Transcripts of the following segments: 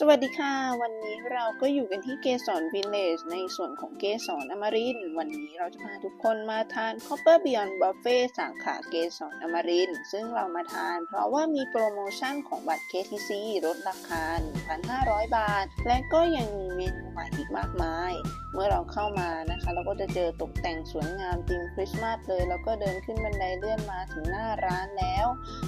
สวัสดีค่ะ วันนี้เราก็อยู่กันที่เกสรวิลเลจในส่วนของเกสรอมรินวันนี้เราจะพาทุกคนมาทาน Copper Beyond Buffet สาขาเกสรอมรินซึ่งเรามาทาน เพราะว่ามีโปรโมชั่นของบัตร KTC ลดราคา 1,500 บาท และก็ยังมีเมนูใหม่อีกมากมาย เมื่อเราเข้ามานะคะ เราก็จะเจอตกแต่งสวยงามธีมคริสต์มาสเลย แล้วก็เดินขึ้นบันไดเลื่อนมาถึงหน้าร้านแล้ว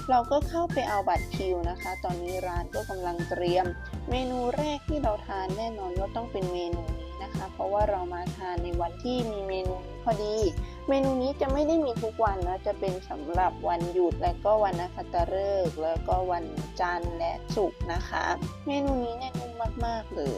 เราก็เข้าไปเอาบัตรคิวนะคะ ตอนนี้ร้านก็กำลังเตรียม เมนูแรกที่เราทานแน่นอนว่าต้องเป็นเมนูนี้นะคะ เพราะว่าเรามาทานในวันที่มีเมนูพอดี เมนูนี้จะไม่ได้มีทุกวันนะจะเป็นสำหรับวันหยุดและก็วันนักขัตฤกษ์แล้วก็วันจันทร์และศุกร์นะคะ เมนูนี้เนี่ยนุ่มมากๆเลย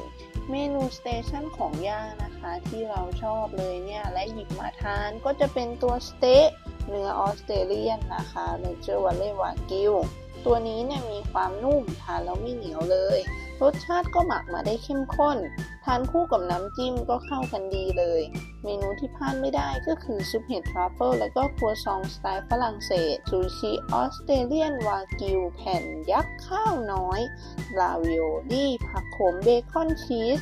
เมนูสเตชันของย่างนะคะที่เราชอบเลยเนี่ยและหยิบมาทานก็จะเป็นตัวสเต๊ะเนื้อออสเตรเลียนนะคะเนเจอร์วัลเล่วากิว ตัวนี้เนี่ยมีความนุ่มทานแล้วไม่เหนียวเลย รสชาติก็หมักมาได้เข้มข้น ทานคู่กับน้ำจิ้มก็เข้ากันดีเลย เมนูที่พลาดไม่ได้ก็คือซุปเห็ดทรัฟเฟิลและก็ครัวซองสไตล์ฝรั่งเศสซูชิออสเตรเลียนวากิว แผ่นยักษ์ข้าวน้อยลาวิโอลี่ผักโขมเบคอนชีส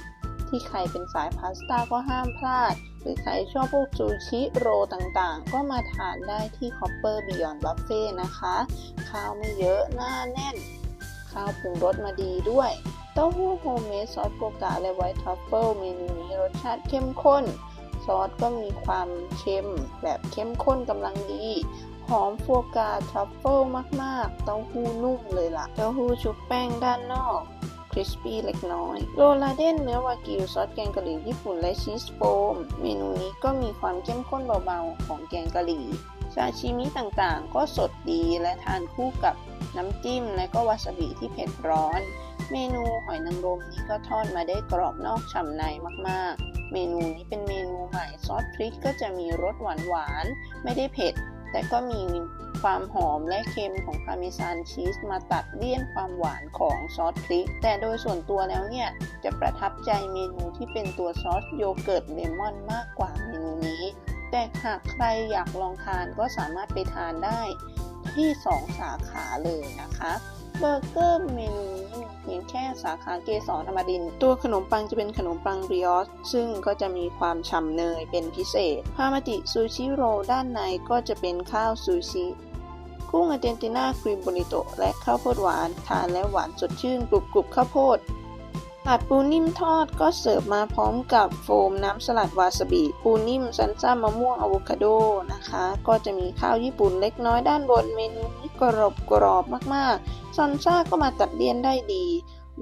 ที่ใครเป็นสายพาสต้าก็ห้ามพลาด หรือใครชอบพวกซูชิโรต่างๆ ก็มาทานได้ที่ Copper Beyond Buffet นะคะ ข้าวไม่เยอะหน้าแน่น ข้าวปรุงรสมาดีด้วยเต้าหู้โฮมเมดซอสโกกาและไวท์ทรัฟเฟิลเมนูนี้รสชาติเข้มข้น ซอสก็มีความเค็มแบบเข้มข้นกำลังดี หอมฟัวกาทรัฟเฟิลมากๆ เต้าหู้นุ่มเลยล่ะ เต้าหู้ชุบแป้งด้านนอก คริสปี้เล็กน้อยโรลาเดนเนื้อวากิวซอสแกงกะหรี่ญี่ปุ่นและชีสโฟมเมนูนี้ก็มีความเข้มข้นเบาๆ ของแกงกะหรี่ซาชิมิต่างๆ ก็สดดีและทานคู่กับน้ำจิ้มและก็วาซาบิที่เผ็ดร้อน เมนูหอยนางรมนี้ก็ทอดมาได้กรอบนอกฉ่ำในมากๆ เมนูนี้เป็นเมนูใหม่ซอสพริกก็จะมีรสหวานๆไม่ได้เผ็ด แต่ก็มี ความหอมและเค็มของพาร์เมซานชีสมาตัดเลี่ยนความหวานของซอสพริก แต่โดยส่วนตัวแล้วเนี่ย จะประทับใจเมนูที่เป็นตัวซอสโยเกิร์ตเลมอนมากกว่าเมนูนี้ แต่หากใครอยากลองทานก็สามารถไปทานได้ที่ 2 สาขาเลยนะคะเบอร์เกอร์เมนูนี้มีเพียงแค่สาขาเกสรอมริน ตัวขนมปังจะเป็นขนมปังบริออชซึ่งก็จะมีความฉ่ำเนยเป็นพิเศษพามาติซูชิโรด้านในก็จะเป็นข้าวซูชิ กุ้งอาร์เจนตินาครีมโบนิโตและข้าวโพดหวานทานแล้วหวานสดชื่นกรุบกรุบข้าวโพดผัดปูนิ่มทอดก็เสิร์ฟมาพร้อมกับโฟมน้ำสลัดวาซาบิ ปูนิ่มซันซ่ามะม่วงอะโวคาโดนะคะ ก็จะมีข้าวญี่ปุ่นเล็กน้อยด้านบนเมนูนี้กรอบกรอบมากๆ ซันซ่าก็มาตัดเลี่ยนได้ดี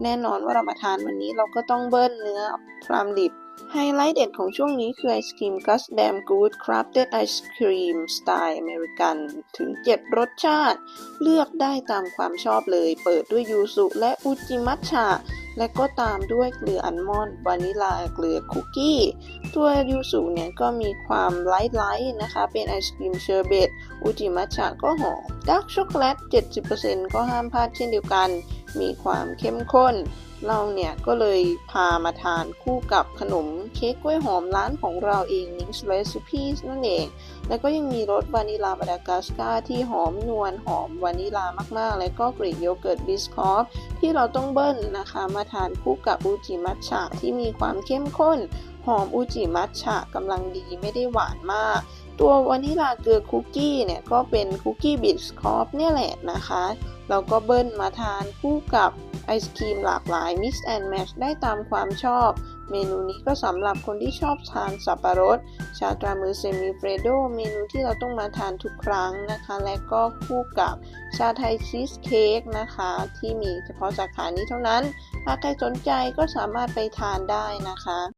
แน่นอนว่าเรามาทานวันนี้เราก็ต้องเบิ้ลเนื้อพรามดิบ ไฮไลท์เด็ดของช่วงนี้คือไอศครีมกัสแดมกูดคราฟเต็ดไอศครีมสไตล์อเมริกัน ถึง 7 รสชาติ เลือกได้ตามความชอบเลย เปิดด้วยยูสุและอุจิมัทฉะและก็ตามด้วยเกลืออัลมอนด์วานิลาเกลือคุกกี้ ตัวยูสุเนี่ยก็มีความไลท์ๆนะคะ เป็นไอศครีมเชอร์เบตอุจิมัทฉะก็หอมดาร์กช็อกโกแลต 70%ก็ห้ามพลาดเช่นเดียวกัน มีความเข้มข้น เราเนี่ยก็เลยพามาทานคู่กับขนมเค้กกล้วยหอมร้านของเราเอง Nix Recipes นั่นเอง แล้วก็ยังมีรสวานิลามาดากัสกาที่หอมนวลหอมวานิลามากๆ แล้วก็กรีกโยเกิร์ตบิสคอฟที่เราต้องเบิ้ลนะคะ มาทานคู่กับอูจิมัทฉะที่มีความเข้มข้น หอมอูจิมัทฉะกำลังดีไม่ได้หวานมากตัววานิลาเกลือคุกกี้เนี่ยก็เป็นคุกกี้บิสคอฟเนี่ยแหละนะคะ เราก็เบิ้ลมาทานคู่กับ ไอศครีมหลากหลาย Mix and Match ได้ตามความชอบ เมนูนี้ก็สำหรับคนที่ชอบทานสับปะรด ชาตรามือเซมิเฟรโด เมนูที่เราต้องมาทานทุกครั้งนะคะ และก็คู่กับชาไทยชีสเค้กนะคะ ที่มีเฉพาะสาขานี้เท่านั้น ถ้าใครสนใจก็สามารถไปทานได้นะคะ